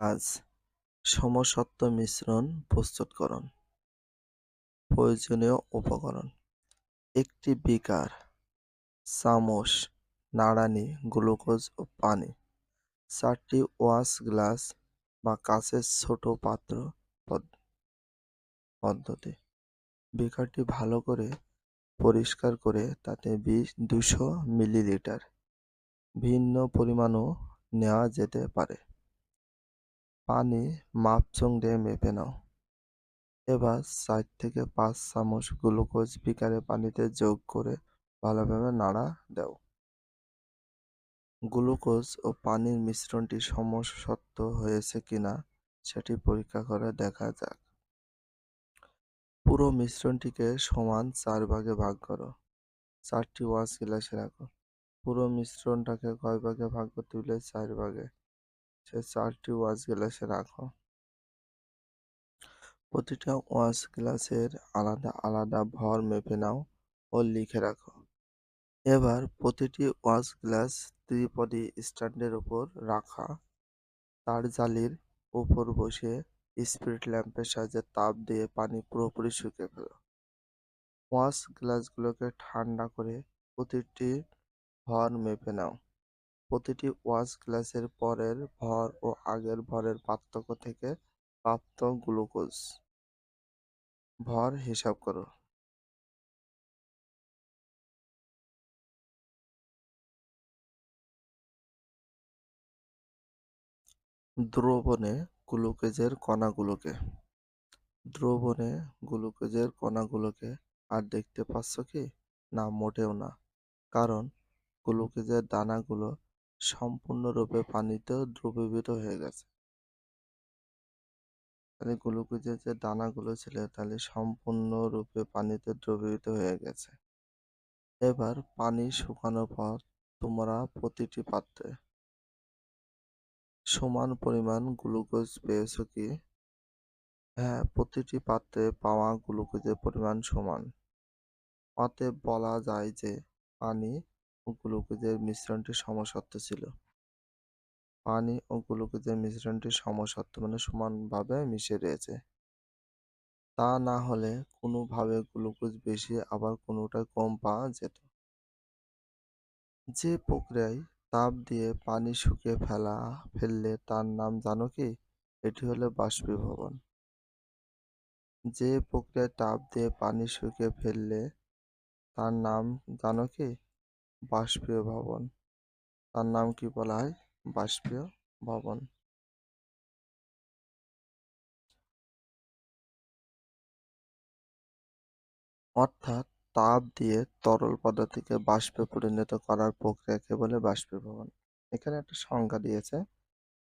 কাজ সমসত্ব মিশ্রণ, প্রস্তুতকরণ। প্রয়োজনীয় উপকরণ। একটি বিকার, চামচ, নাড়ানি, গ্লুকোজ ও পানি। চারটি ওয়াশ গ্লাস বা কাঁচের ছোট পাত্র পদ্ধতি। বিকারটি ভালো করে পরিষ্কার করে তাতে বিশ, দুশো মিলিলিটার ভিন্ন পরিমাণও নেওয়া যেতে পারে। পানি মাপচং দিয়ে মেপে নাও। এবার চার থেকে পাঁচ চামচ গ্লুকোজ বিকারে পানিতে যোগ করে ভালোভাবে নাড়া দাও। গ্লুকোজ ও পানির মিশ্রণটি সমসত্ব হয়েছে কিনা সেটি পরীক্ষা করে দেখা যাক। পুরো মিশ্রণটিকে সমান চার ভাগে ভাগ করো। চারটি ওয়াশ গ্লাসে রাখো। পুরো মিশ্রণটাকে কয় ভাগে ভাগ করতে হলে চার ভাগে? সে চারটি ওয়াশ গ্লাসে রাখো। প্রতিটা ওয়াশ গ্লাসের আলাদা আলাদা ভর মেপে নাও ও লিখে রাখো। এবার প্রতিটি ওয়াশ গ্লাস ত্রিপদী স্ট্যান্ডের উপর রাখা। তার জালির উপর বসে স্পিরিট ল্যাম্পের সাহায্যে তাপ দিয়ে পানি পুরোপুরি শুকিয়ে ফেলো ওয়াশ গ্লাসগুলোকে ঠান্ডা করে প্রতিটি ভর মেপে নাও। প্রতিটি ওয়াশ গ্লাসের পরের ভর ও আগের ভরের পার্থক্য থেকে প্রাপ্ত গ্লুকোজ। ভর হিসাব করো। দ্রবণে গ্লুকোজের কণাগুলোকে। দ্রবণে গ্লুকোজের কণাগুলোকে আর দেখতে পাচ্ছ কি? না, মোটেও না। কারণ গ্লুকোজের দানাগুলো সম্পূর্ণরূপে পানিতে দ্রবীভূত হয়ে গেছে। তাহলে গ্লুকোজের যে দানাগুলো ছিল, তাহলে সম্পূর্ণরূপে পানিতে দ্রবীভূত হয়ে গেছে। এবার পানি শুকানোর পর তোমরা প্রতিটি পাত্রে সমান পরিমাণ গ্লুকোজ পেয়েছ কি? হ্যাঁ প্রতিটি পাত্রে পাওয়া গ্লুকোজের পরিমাণ সমান। অতএব বলা যায় যে পানি ও গ্লুকোজের মিশ্রণটি সমসত্ব ছিল। পানি ও গ্লুকোজের মিশ্রণটি সমসত্ব মানে সমানভাবে মিশে রয়েছে। তা না হলে কোনোভাবে গ্লুকোজ বেশি, আবার কোনোটা কম পাওয়া যেত। যে প্রক্রিয়ায় তাপ দিয়ে পানি শুকিয়ে ফেলা, ফেললে তার নাম জানো কি? এটি হলো বাষ্পীভবন। যে প্রক্রিয়ায় তাপ দিয়ে পানি শুকিয়ে ফেললে তার নাম জানো কি? বাষ্পীয় ভবন। তার নাম কি বলা হয়? বাষ্পীয় ভবন। অর্থাৎ তাপ দিয়ে তরল পদার্থকে বাষ্পে পরিণত করার প্রক্রিয়াকে বলে বাষ্পীভবন এখানে একটা সংজ্ঞা দিয়েছে।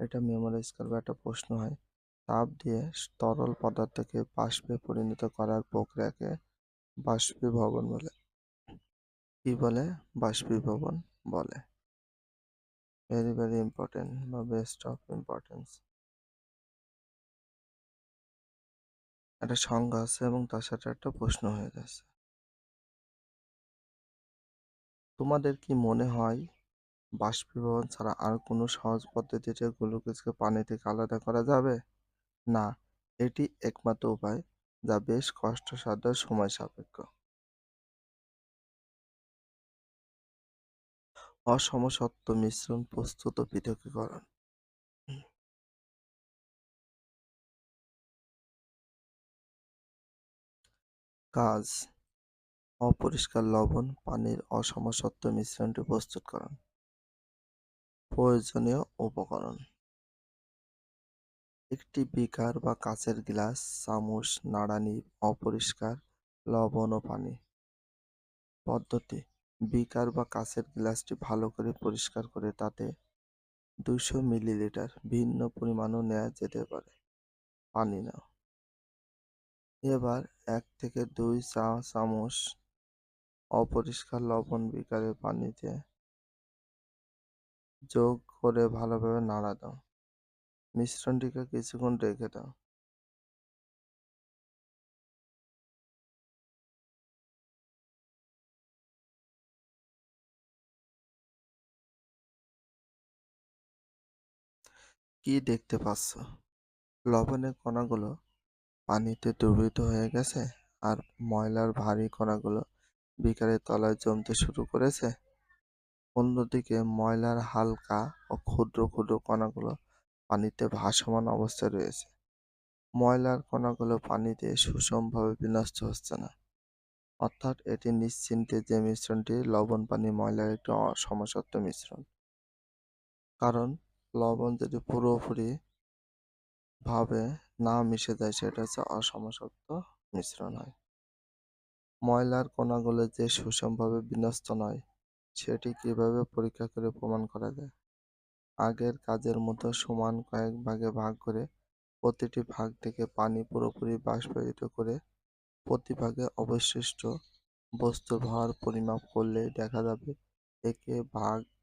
এটা মেমোরাইজ করবে, একটা প্রশ্ন হয়। তাপ দিয়ে তরল পদার্থকে বাষ্পে পরিণত করার প্রক্রিয়াকে বাষ্পীভবন বলে। কি বলে? বাষ্পীভবন বলে। ভেরি ভেরি ইম্পর্টেন্ট বা বেস্ট অফ ইম্পর্টেন্স একটা সংজ্ঞা আছে এবং তার সাথে একটা প্রশ্ন হয়ে গেছে। তোমাদের কি মনে হয় বাষ্পীভবন ছাড়া আর কোনো সহজ পদ্ধতিতে গ্লুকোজকে পানি থেকে আলাদা করা যাবে? না, এটি একমাত্র উপায় যা বেশ কষ্টসাধ্য, সময় সাপেক্ষ। অসমসত্ব মিশ্রণ প্রস্তুত ও পৃথকীকরণ কাজ। অপরিষ্কার লবণ, পানির অসমসত্ব মিশ্রণটি প্রস্তুতকরণ। প্রয়োজনীয় উপকরণ। একটি বিকার বা কাচের গ্লাস, চামচ, নাড়ানি, অপরিষ্কার লবণ ও পানি। পদ্ধতি। বিকার বা কাচের গ্লাসটি ভালো করে পরিষ্কার করে তাতে দুশো মিলিলিটার ভিন্ন পরিমাণও নেওয়া যেতে পারে। পানি নাও। এবার এক থেকে দুই চা চামচ অপরিষ্কার লবণ বিকারের পানিতে যোগ করে ভালোভাবে নাড়া দাও। মিশ্রণটিকে কিছুক্ষণ রেখে দাও। কি দেখতে পাচ্ছ? লবণের কণাগুলো পানিতে দ্রবীভূত হয়ে গেছে আর ময়লার ভারী কণাগুলো বিকারের তলায় জমতে শুরু করেছে। অন্যদিকে ময়লার হালকা ও ক্ষুদ্র ক্ষুদ্র কণাগুলো পানিতে ভাসমান অবস্থায় রয়েছে। ময়লার কণাগুলো পানিতে সুষমভাবে বিনষ্ট হচ্ছে না। অর্থাৎ এটি নিশ্চিন্তে যে মিশ্রণটি লবণ পানি ময়লার একটি সমসত্ব মিশ্রণ। কারণ লবণ যদি পুরোপুরি ভাবে না মিশে যায়, সেটা হচ্ছে অসমসত্ব মিশ্রণ হয়। ময়লার কণাগুলো যে সুষমভাবে বিনষ্ট নয়, সেটি কীভাবে পরীক্ষা করে প্রমাণ করা যায়? আগের কাজের মতো সমান কয়েক ভাগে ভাগ করে প্রতিটি ভাগ থেকে পানি পুরোপুরি বাষ্পায়িত করে প্রতি ভাগে অবশিষ্ট বস্তুর ভর পরিমাপ করলেই দেখা যাবে একে ভাগ